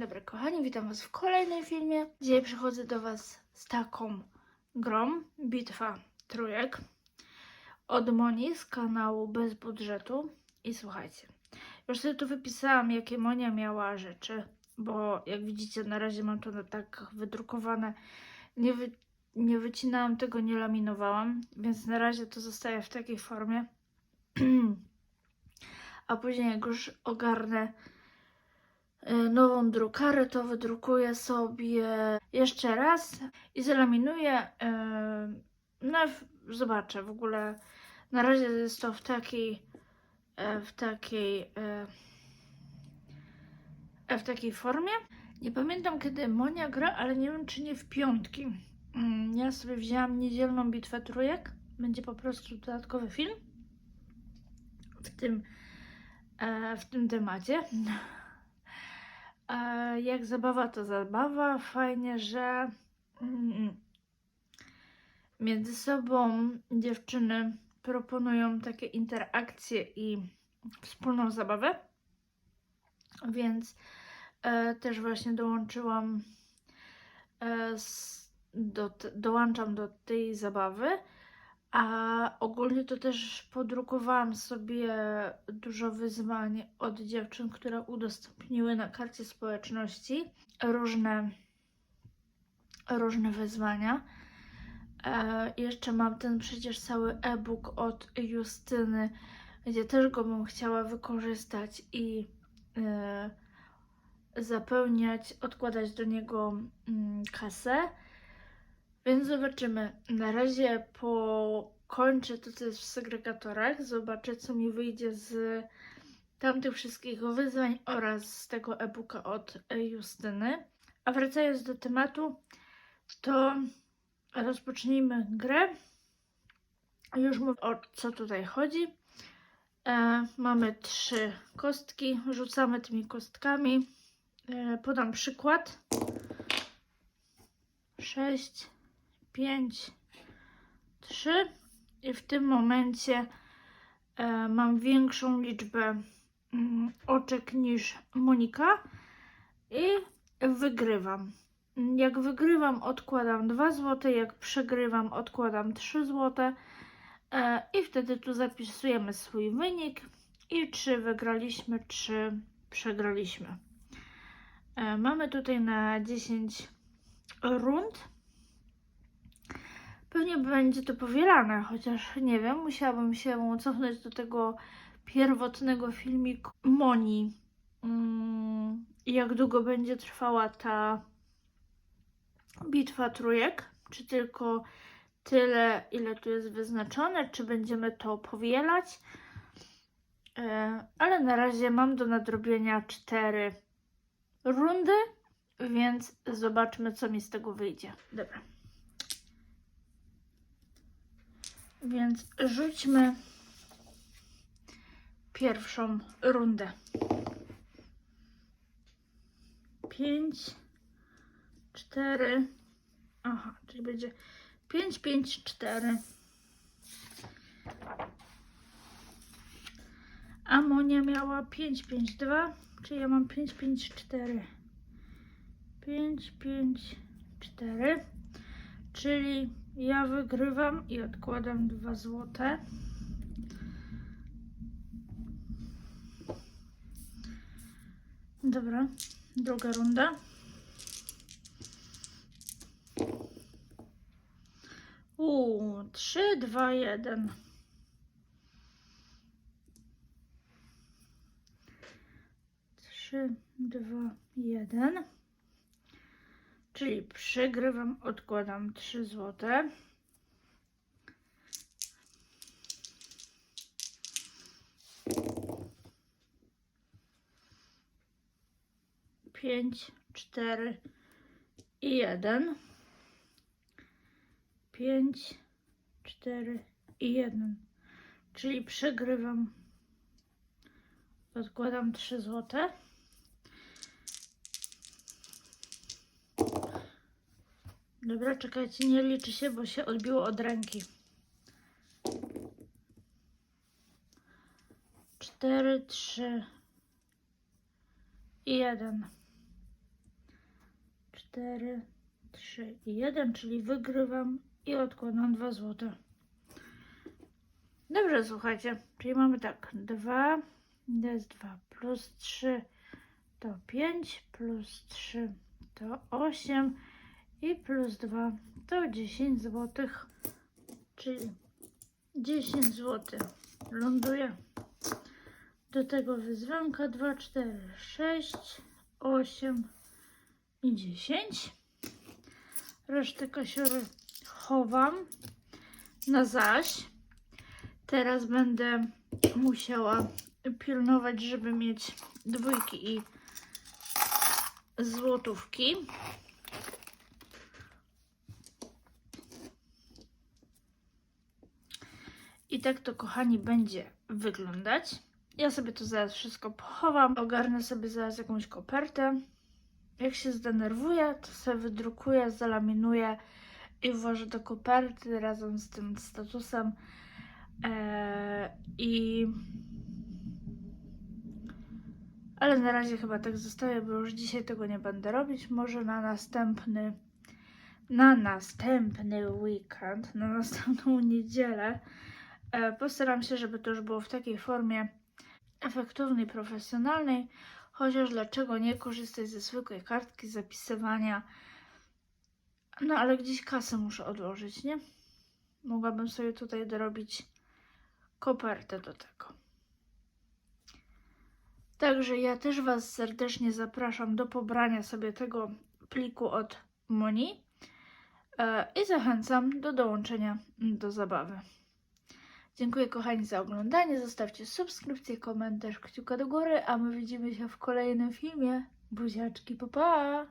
dobry kochani, witam was w kolejnym filmie. Dzisiaj przychodzę do was z taką grą, Bitwa Trójek od Moni z kanału Bez Budżetu. I słuchajcie, już sobie tu wypisałam jakie Monia miała rzeczy, bo jak widzicie na razie mam to na tak wydrukowane. Nie, wy, nie wycinałam tego, nie laminowałam, więc na razie to zostaje w takiej formie. A później jak już ogarnę nową drukarę, to wydrukuję sobie jeszcze raz i zalaminuję. y, No, zobaczę w ogóle. Na razie jest to w takiej, e, w takiej, w takiej formie. Nie pamiętam kiedy Monia gra, ale nie wiem czy nie w piątki. Mm, Ja sobie wzięłam niedzielną bitwę trójek. Będzie po prostu dodatkowy film w tym, e, w tym temacie. Jak zabawa, to zabawa. Fajnie, że mm, między sobą dziewczyny proponują takie interakcje i wspólną zabawę. Więc e, też właśnie dołączyłam, e, do, dołączam do tej zabawy. A ogólnie to też podrukowałam sobie dużo wyzwań od dziewczyn, które udostępniły na karcie społeczności różne, różne wyzwania. E, jeszcze mam ten przecież cały e-book od Justyny, gdzie też go bym chciała wykorzystać i e, zapełniać, odkładać do niego mm, kasę. Więc zobaczymy. Na razie pokończę to, co jest w segregatorach. Zobaczę, co mi wyjdzie z tamtych wszystkich wyzwań oraz z tego e-booka od Justyny. A wracając do tematu, to rozpocznijmy grę. Już mówię o co tutaj chodzi. E, mamy trzy kostki, rzucamy tymi kostkami. E, podam przykład. 6, 5, 3 i w tym momencie e, mam większą liczbę mm, oczek niż Monika i wygrywam. Jak wygrywam, odkładam 2 zł, jak przegrywam, odkładam 3 zł. E, I wtedy tu zapisujemy swój wynik i czy wygraliśmy, czy przegraliśmy. E, Mamy tutaj na 10 rund. Pewnie będzie to powielane, chociaż nie wiem, musiałabym się cofnąć do tego pierwotnego filmiku Moni. Mm, Jak długo będzie trwała ta bitwa trójek? Czy tylko tyle, ile tu jest wyznaczone, czy będziemy to powielać? E, Ale na razie mam do nadrobienia cztery rundy, więc zobaczmy, co mi z tego wyjdzie. Dobra. Więc rzućmy pierwszą rundę. Pięć, cztery. Aha, czyli będzie pięć, pięć, cztery. A Monia miała pięć, pięć, dwa. Czyli ja mam pięć, pięć, cztery. Pięć, pięć, cztery. Czyli ja wygrywam i odkładam 2 złote. Dobra, druga runda. Uuu, 3, 2, 1. Trzy, dwa, jeden. Czyli przegrywam, odkładam 3 złote. Pięć, cztery i jeden. Pięć, cztery i jeden. Czyli przegrywam, odkładam 3 złote. Dobra, czekajcie, nie liczy się, bo się odbiło od ręki. Cztery, trzy i jeden. 4, 3 i 1, czyli wygrywam i odkładam 2 złote. Dobrze, słuchajcie, czyli mamy tak, 2, to jest 2, plus 3 to 5, plus 3 to 8 i plus 2 to 10 złotych, czyli 10 złotych ląduje. Do tego wyzwanka 2, 4, 6, 8 i 10. Resztę kasiory chowam na zaś. Teraz będę musiała pilnować, żeby mieć dwójki i złotówki. I tak to, kochani, będzie wyglądać. Ja sobie to zaraz wszystko pochowam. Ogarnę sobie zaraz jakąś kopertę. Jak się zdenerwuję, to sobie wydrukuję, zalaminuję i włożę do koperty razem z tym statusem. Eee, I. Ale na razie chyba tak zostawię, bo już dzisiaj tego nie będę robić. Może na następny. Na następny weekend, na następną niedzielę. E, postaram się, żeby to już było w takiej formie efektownej, profesjonalnej. Chociaż dlaczego nie korzystać ze zwykłej kartki zapisywania? No ale gdzieś kasę muszę odłożyć, nie? Mogłabym sobie tutaj dorobić kopertę do tego. Także ja też Was serdecznie zapraszam do pobrania sobie tego pliku od Moni e, i zachęcam do dołączenia do zabawy. Dziękuję kochani za oglądanie. Zostawcie subskrypcję, komentarz, kciuka do góry, a my widzimy się w kolejnym filmie. Buziaczki, pa pa!